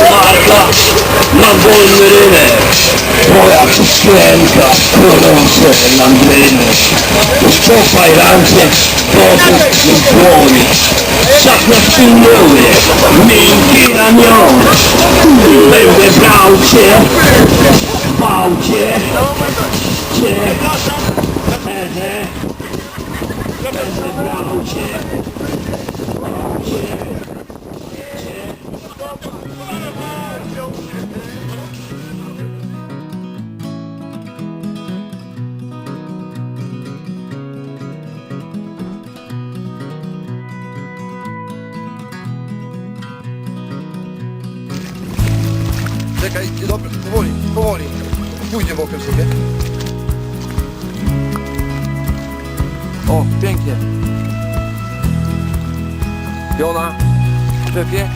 Marka, mam wolny rynek. Moja sukienka, płonące landryny Uspokaj ręce, potem w dłoni Wszak nas pilnuje, miękki ramion Będę brał cię, bał cię. Cię, będę Będę brał Czekaj, dobra, powoli, powoli. Pójdzie bokiem sobie. O, pięknie. Piona, Pepie.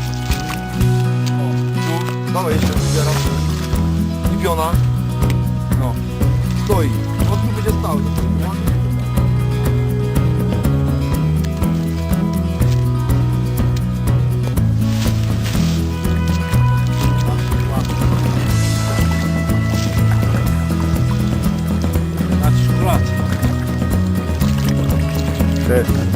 O, tu, dawaj jeszcze zbieram. I piona. No, stoi. On tu będzie stał. nie? Yeah.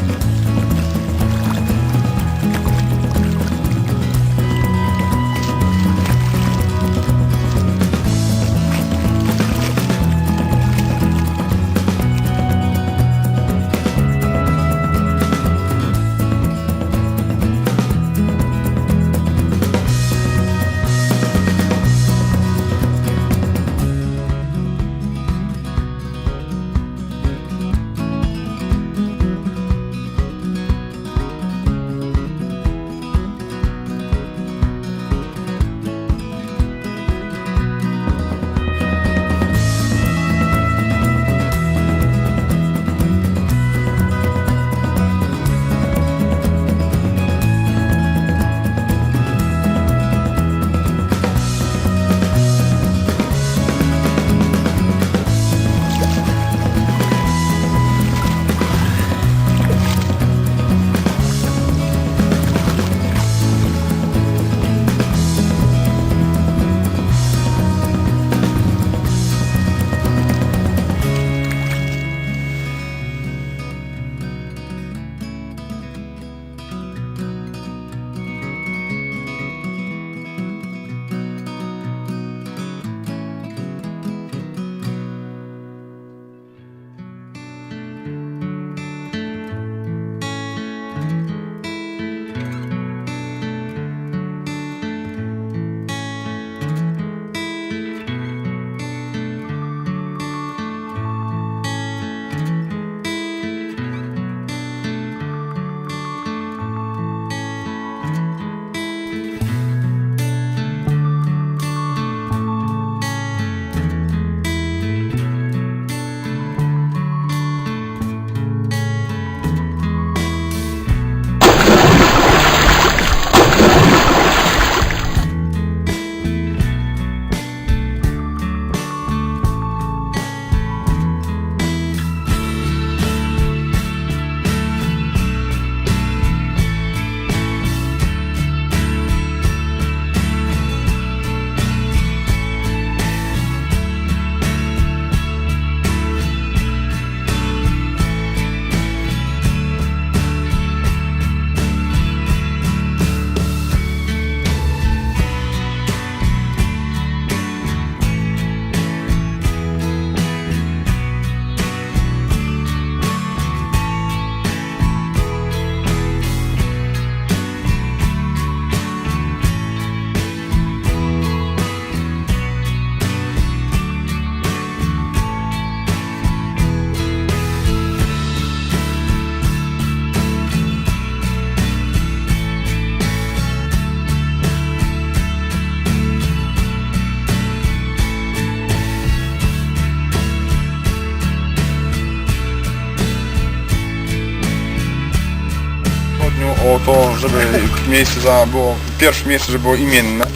O to, żeby miejsce za było, pierwsze miejsce, żeby było imienne.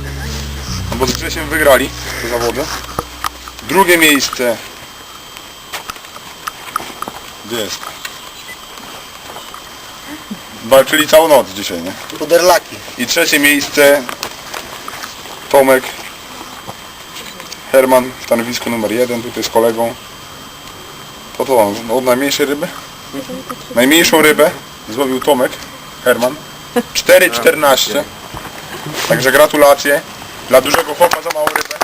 No bo z Grzesiem wygrali te zawody. Drugie miejsce. Gdzie jest? Walczyli całą noc dzisiaj, nie? Puderlaki. I trzecie miejsce Tomek, Herman, stanowisko numer jeden, tutaj z kolegą. To to on, od najmniejszej ryby? Najmniejszą rybę złowił Tomek, Herman. 4,14. Także gratulacje. Dla dużego chłopa za małą rybę.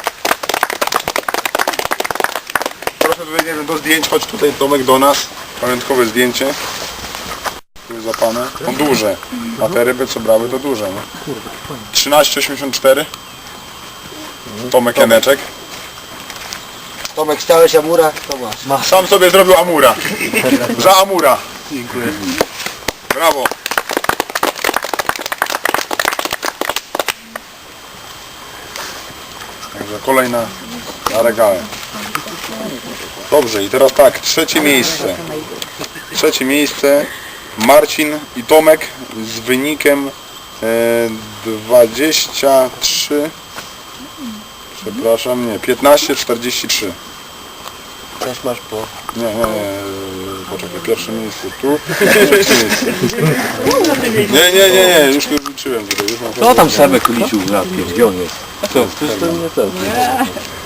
Proszę tutaj, nie wiem, do zdjęć, chodź tutaj Tomek do nas. Pamiątkowe zdjęcie. Tu jest zapane. To duże. A te ryby co brały to duże, nie? 13,84. Tomek Janeczek. Tomek, stałeś Amura, to masz. Sam sobie zrobił Amura. Za Amura. Dziękuję. Brawo. Także kolejna na regale. Dobrze i teraz tak, trzecie miejsce. Trzecie miejsce Marcin i Tomek z wynikiem e, 23 przepraszam, nie, 15-43. Też masz po... Nie, nie, nie, poczekaj, pierwsze miejsce tu, trzecie miejsce. Nie, nie, nie, nie, już. Już Co tam Sebek liczył na gdzie on jest? Co? Przecież to nie to.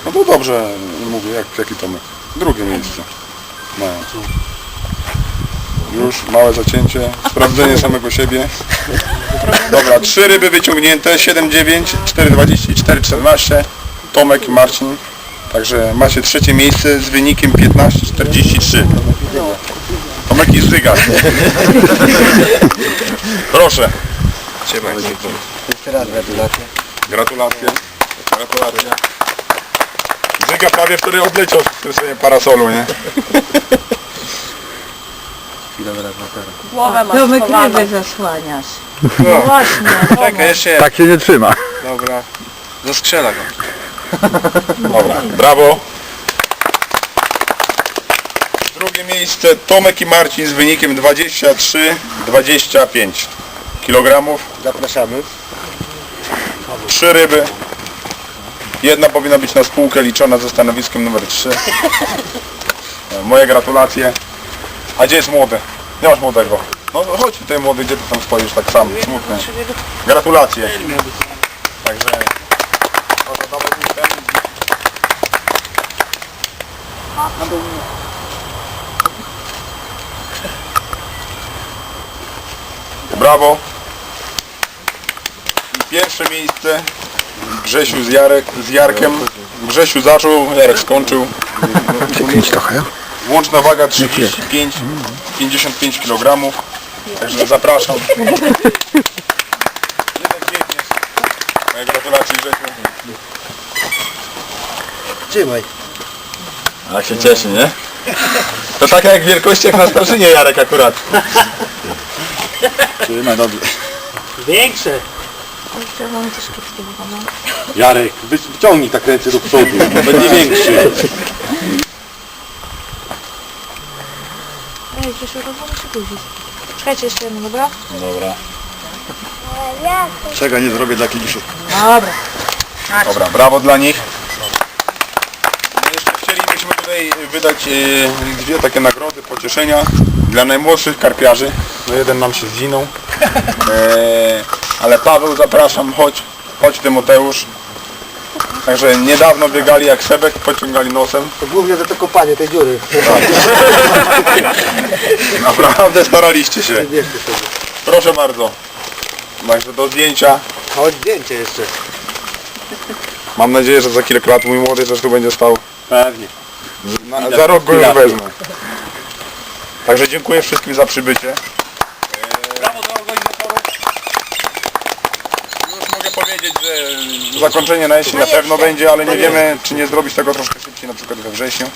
No to dobrze, mówię, jak, jaki Tomek. Drugie miejsce. No. Już małe zacięcie, sprawdzenie samego siebie. Dobra, trzy ryby wyciągnięte, 7,9, 4,20 i 4,14. Tomek i Marcin. Także macie trzecie miejsce z wynikiem 15,43. Tomek i Zyga. Proszę. Jeszcze raz gratulacje. Gratulacje. Gratulacje. Zyga prawie wtedy odleciał w tym parasolu, nie? Głowę masz Tomek schowaną. rybę zasłaniasz. No. Właśnie, Czekaj, jeszcze Tak się nie trzyma. Dobra. Zastrzela go. Dobra, brawo. Drugie miejsce Tomek i Marcin z wynikiem 23-25 kg. Zapraszamy. Trzy ryby. Jedna powinna być na spółkę liczona ze stanowiskiem numer 3. Moje gratulacje. A gdzie jest młody? Nie masz młodego. No chodź tutaj młody, gdzie ty tam stoisz tak sam, smutny. Gratulacje. Także... Brawo. Pierwsze miejsce Grzesiu z, Jarek, z Jarkiem. Grzesiu zaczął, Jarek skończył. Łączna waga 35, 55 kg. Także zapraszam. Jeden. Moje gratulacje Grzesiu. Trzymaj. A się cieszy, nie? To tak jak wielkości jak na Starszynie Jarek akurat. Trzymaj, dobrze. Większe. Też kiepskie. Jarek, wy- wyciągnij tak ręce do przodu, będzie większy. Ej, Grzesiu, rozwalę się guzik. Czekajcie jeszcze jedno, dobra? Dobra. Czego nie zrobię dla kibiszów. Dobra. Dobra, brawo dla nich. No Jeszcze chcielibyśmy tutaj wydać e, dwie takie nagrody, pocieszenia dla najmłodszych karpiarzy. No jeden nam się zwinął. E, ale Paweł zapraszam, chodź, chodź Tymoteusz. Także niedawno biegali jak Sebek, pociągali nosem. To głównie za to kopanie tej dziury. Naprawdę staraliście się. Bierzcie sobie. Proszę bardzo. Także do zdjęcia. Chodź zdjęcie jeszcze. Mam nadzieję, że za kilka lat mój młody też tu będzie stał. Pewnie. Na, za rok go już wezmę. Także dziękuję wszystkim za przybycie. Brawo dla organizatorów. Już mogę powiedzieć, że zakończenie na jesień na pewno będzie, ale nie wiemy czy nie zrobić tego troszkę szybciej, na przykład we wrześniu.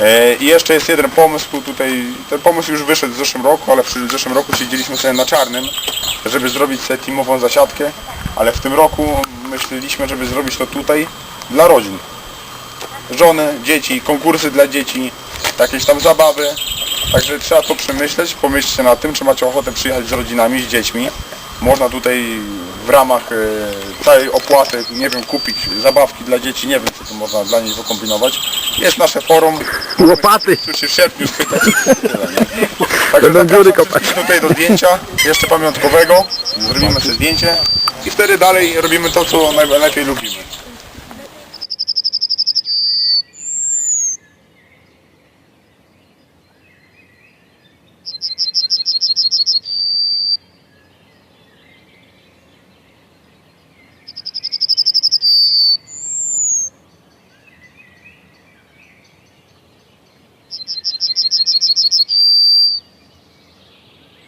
E, I jeszcze jest jeden pomysł tutaj, ten pomysł już wyszedł w zeszłym roku, ale w zeszłym roku siedzieliśmy sobie na czarnym, żeby zrobić sobie teamową zasiadkę, ale w tym roku myśleliśmy, żeby zrobić to tutaj dla rodzin żony, dzieci, konkursy dla dzieci, jakieś tam zabawy. Także trzeba to przemyśleć, pomyślcie nad tym, czy macie ochotę przyjechać z rodzinami, z dziećmi. Można tutaj w ramach e, całej opłaty, nie wiem, kupić zabawki dla dzieci, nie wiem, co tu można dla nich wykombinować. Jest nasze forum. Łopaty! Tu się w sierpniu nie? Także Będą dziury kopać. tutaj do zdjęcia, jeszcze pamiątkowego. Zrobimy sobie zdjęcie i wtedy dalej robimy to, co najlepiej lubimy.